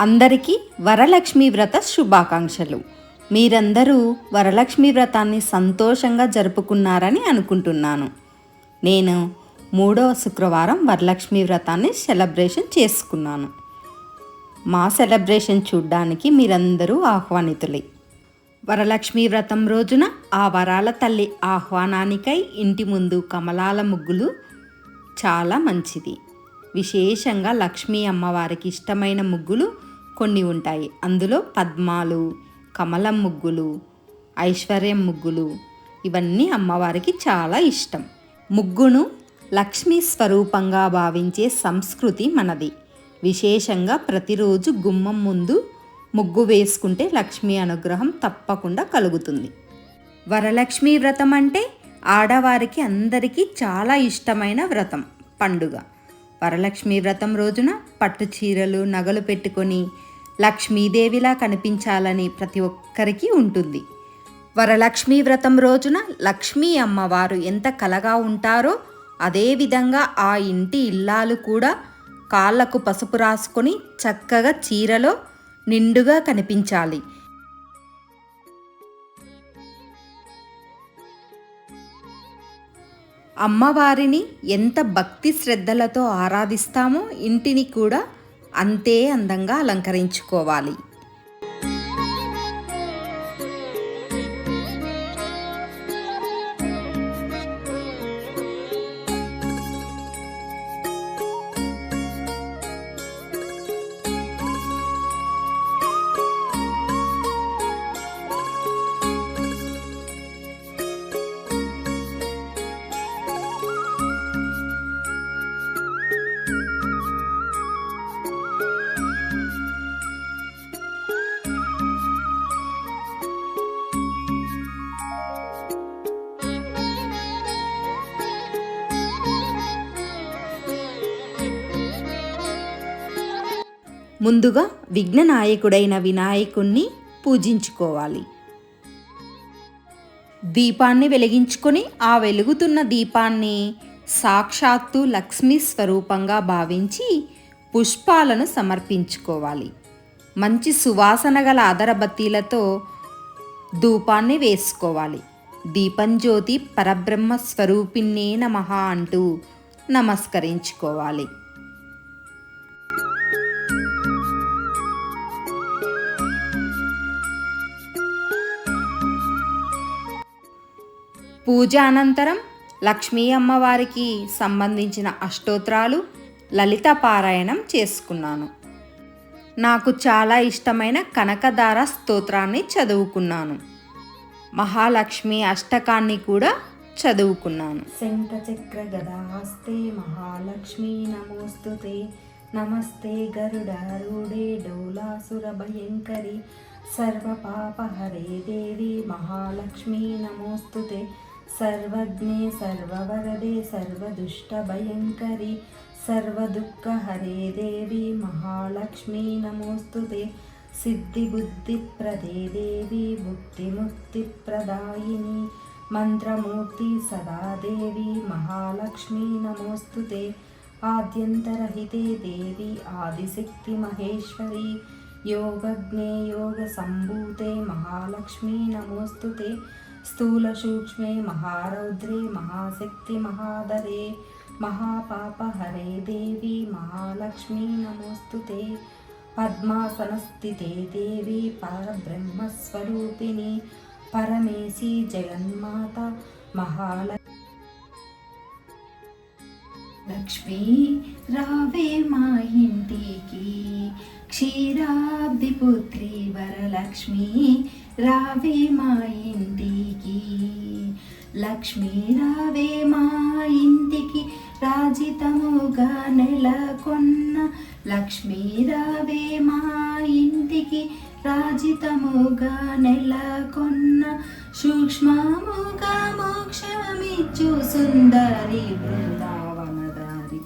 అందరికీ వరలక్ష్మి వ్రత శుభాకాంక్షలు. మీరందరూ వరలక్ష్మి వ్రతాన్ని సంతోషంగా జరుపుకున్నారని అనుకుంటున్నాను. నేను మూడవ శుక్రవారం వరలక్ష్మి వ్రతాన్ని సెలబ్రేషన్ చేసుకున్నాను. మా సెలబ్రేషన్ చూడ్డానికి మీరందరూ ఆహ్వానితులే. వరలక్ష్మి వ్రతం రోజున ఆ వరాల తల్లి ఆహ్వానానికై ఇంటి ముందు కమలాల ముగ్గులు చాలా మంచిది. విశేషంగా లక్ష్మీ అమ్మవారికి ఇష్టమైన ముగ్గులు కొన్ని ఉంటాయి. అందులో పద్మాలు కమలం ముగ్గులు ఐశ్వర్యం ముగ్గులు ఇవన్నీ అమ్మవారికి చాలా ఇష్టం. ముగ్గును లక్ష్మీ స్వరూపంగా భావించే సంస్కృతి మనది. విశేషంగా ప్రతిరోజు గుమ్మం ముందు ముగ్గు వేసుకుంటే లక్ష్మీ అనుగ్రహం తప్పకుండా కలుగుతుంది. వరలక్ష్మి వ్రతం అంటే ఆడవారికి అందరికీ చాలా ఇష్టమైన వ్రతం పండుగ. వరలక్ష్మి వ్రతం రోజున పట్టు చీరలు నగలు పెట్టుకొని లక్ష్మీదేవిలా కనిపించాలని ప్రతి ఒక్కరికి ఉంటుంది. వరలక్ష్మి వ్రతం రోజున లక్ష్మీ అమ్మవారు ఎంత కలగా ఉంటారో అదేవిధంగా ఆ ఇంటి ఇల్లాలు కూడా కాళ్ళకు పసుపు రాసుకొని చక్కగా చీరలో నిండుగా కనిపించాలి. అమ్మవారిని ఎంత భక్తి శ్రద్ధలతో ఆరాధిస్తామో ఇంటిని కూడా అంతే అందంగా అలంకరించుకోవాలి. ముందుగా విఘ్ననాయకుడైన వినాయకుణ్ణి పూజించుకోవాలి. దీపాన్ని వెలిగించుకొని ఆ వెలుగుతున్న దీపాన్ని సాక్షాత్తు లక్ష్మీ స్వరూపంగా భావించి పుష్పాలను సమర్పించుకోవాలి. మంచి సువాసన గల అదరబత్తీలతో ధూపాన్ని వేసుకోవాలి. దీపం జ్యోతి పరబ్రహ్మ స్వరూపిణే నమ అంటూ నమస్కరించుకోవాలి. పూజ అనంతరం లక్ష్మీ అమ్మవారికి సంబంధించిన అష్టోత్రాలు లలిత పారాయణం చేసుకున్నాను. నాకు చాలా ఇష్టమైన కనకదార స్తోత్రాన్ని చదువుకున్నాను. మహాలక్ష్మి అష్టకాన్ని కూడా చదువుకున్నాను. శంఖచక్ర గదాస్తే మహాలక్ష్మి నమోస్తుతే నమస్తే గరుడారూఢే డౌలాసుర భయంకరి. సర్వపాపహరే దేవి మహాలక్ష్మి నమోస్తుతే సర్వజ్ఞే సర్వవరదే సర్వదుష్టభయంకరి సర్వదుఃఖహరే దేవి మహాలక్ష్మీ నమోస్తుతే సిద్ధిబుద్ధిప్రదే దేవి భుక్తిముక్తిప్రదాయిని మంత్రమూర్తి సదా దేవి మహాలక్ష్మీ నమోస్తుతే ఆద్యంతరహితే దేవి ఆదిశక్తి మహేశ్వరి యోగజ్ఞే యోగ సంభూతే మహాలక్ష్మీ నమోస్తుతే స్థూల సూక్ష్మే మహారౌద్రే మహాశక్తి మహాదరే మహాపాపహరే దేవి మహాలక్ష్మీ నమోస్తుతే పద్మాసనస్థితే దేవి పరబ్రహ్మస్వరూపిణి పరమేశి జగన్మాత మహాల లక్ష్మీ రావే మా ఇంటికి క్షీరాబ్ది పుత్రి వరలక్ష్మి రావే మా ఇంటికి. లక్ష్మీ రావే మా ఇంటికి రాజితముగా నెలకొన్న లక్ష్మీ రావే మా ఇంటికి రాజితముగా నెలకొన్న సూక్ష్మముగా మోక్షమిచ్చు సుందరి బృందావనదారి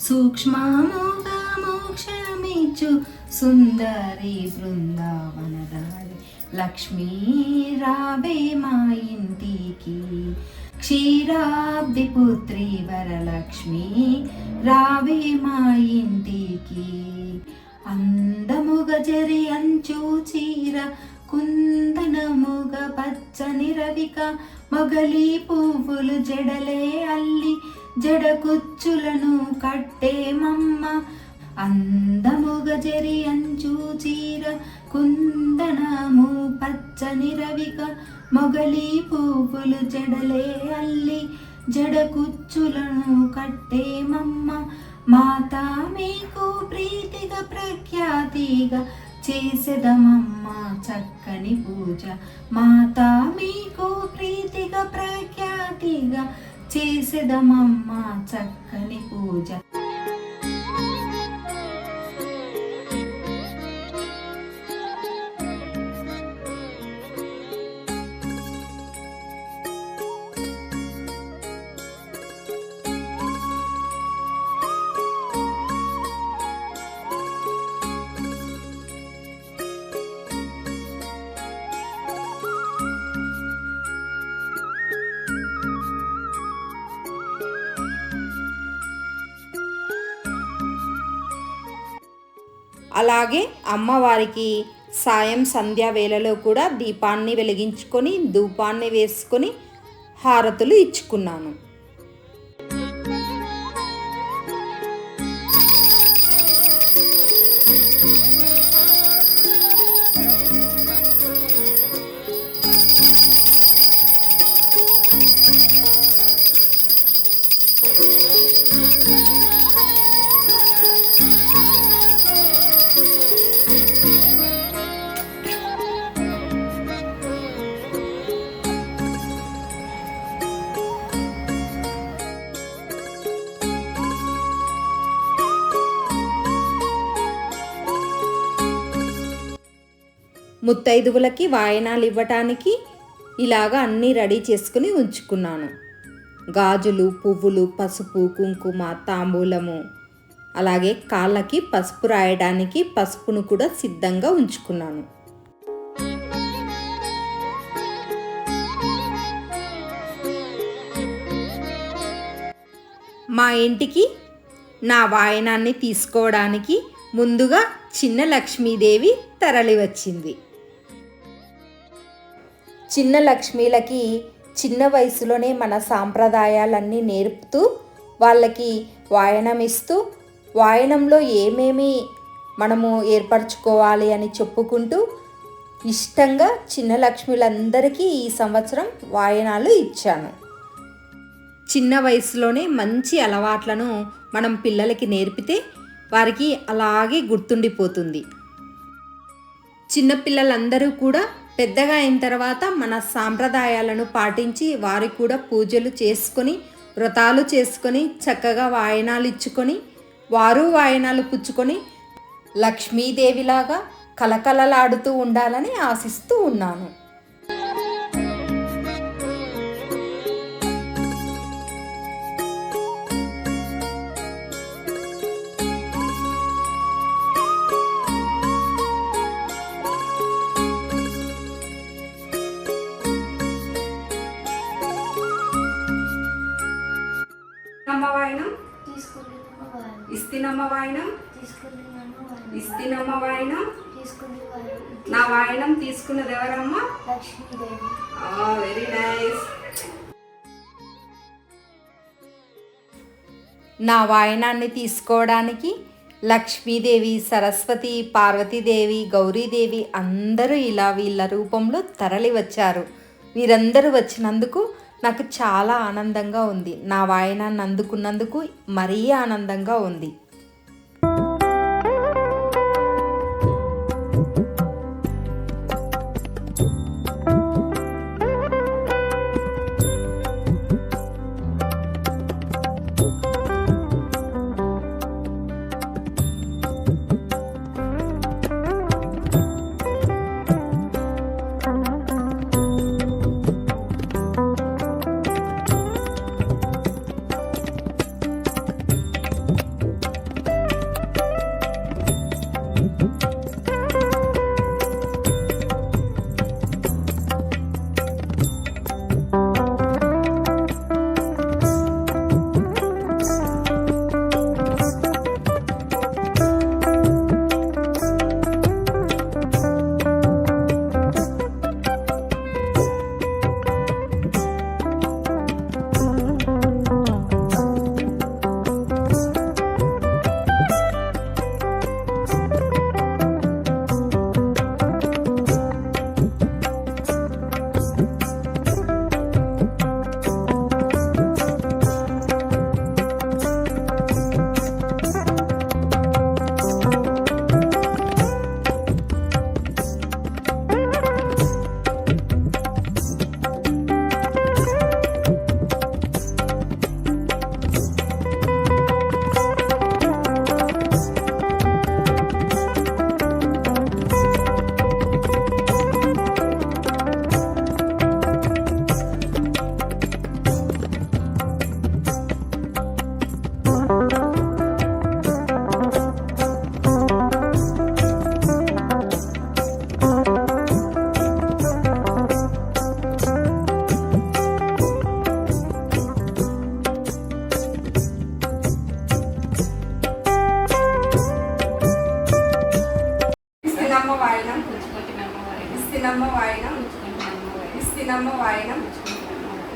సూక్ష్మముగా మోక్షమిచ్చు సుందరి బృందావనదారి లక్ష్మీ రావే మా ఇంటికి. క్షీరాబ్ది పుత్రి వరలక్ష్మి రావే మా ఇంటికి. అందముగ జరి అంచు చీర కుందనముగ పచ్చని రవిక మొగలి పువ్వులు జడలే అల్లి జడకుచ్చులను కట్టే మమ్మ అందముగ జరి అంచు చీర కుందనము పచ్చని రవిక మొగలి పువ్వులు జడలే అల్లి జడ కుచ్చులను కట్టే మమ్మ. మాత మీకు ప్రీతిగా ప్రఖ్యాతిగా చేసేదమమ్మ చక్కని పూజ. మాత మీకు ప్రీతిగా ప్రఖ్యాతిగా చేసేదమమ్మ చక్కని పూజ. అలాగే అమ్మవారికి సాయం సంధ్యా వేళలో కూడా దీపాన్ని వెలిగించుకొని ధూపాన్ని వేసుకొని హారతులు ఇచ్చుకున్నాను. ముత్తైదువులకి వాయనాలు ఇవ్వటానికి ఇలాగా అన్నీ రెడీ చేసుకుని ఉంచుకున్నాను. గాజులు పువ్వులు పసుపు కుంకుమ తాంబూలము అలాగే కాళ్ళకి పసుపు రాయడానికి పసుపును కూడా సిద్ధంగా ఉంచుకున్నాను. మా ఇంటికి నా వాయనాన్ని తీసుకోవడానికి ముందుగా చిన్న లక్ష్మీదేవి తరలివచ్చింది. చిన్న లక్ష్మీలకి చిన్న వయసులోనే మన సాంప్రదాయాలన్నీ నేర్పుతూ వాళ్ళకి వాయనం ఇస్తూ వాయనంలో ఏమేమి మనము ఏర్పరచుకోవాలి అని చెప్పుకుంటూ ఇష్టంగా చిన్న లక్ష్మీలందరికీ ఈ సంవత్సరం వాయనాలు ఇచ్చాను. చిన్న వయసులోనే మంచి అలవాట్లను మనం పిల్లలకి నేర్పితే వారికి అలాగే గుర్తుండిపోతుంది. చిన్నపిల్లలందరూ కూడా పెద్దగా అయిన తర్వాత మన సాంప్రదాయాలను పాటించి వారికి కూడా పూజలు చేసుకొని వ్రతాలు చేసుకొని చక్కగా వాయనాలు ఇచ్చుకొని వారు వాయనాలు పుచ్చుకొని లక్ష్మీదేవిలాగా కలకలలాడుతూ ఉండాలని ఆశిస్తూ ఉన్నాను. వాయనం. ఇస్తినమ్మ నా వాయనం తీసుకున్నది ఎవరమ్మా? Very nice. నా వాయనాన్ని తీసుకోవడానికి లక్ష్మీదేవి సరస్వతి పార్వతీదేవి గౌరీదేవి అందరూ ఇలా వీళ్ళ రూపంలో తరలి వచ్చారు. వీరందరూ వచ్చినందుకు నాకు చాలా ఆనందంగా ఉంది. నా వాయనాన్ని అందుకున్నందుకు మరీ ఆనందంగా ఉంది.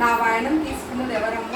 నా వాయనం తీసుకున్నది ఎవరమ్మ?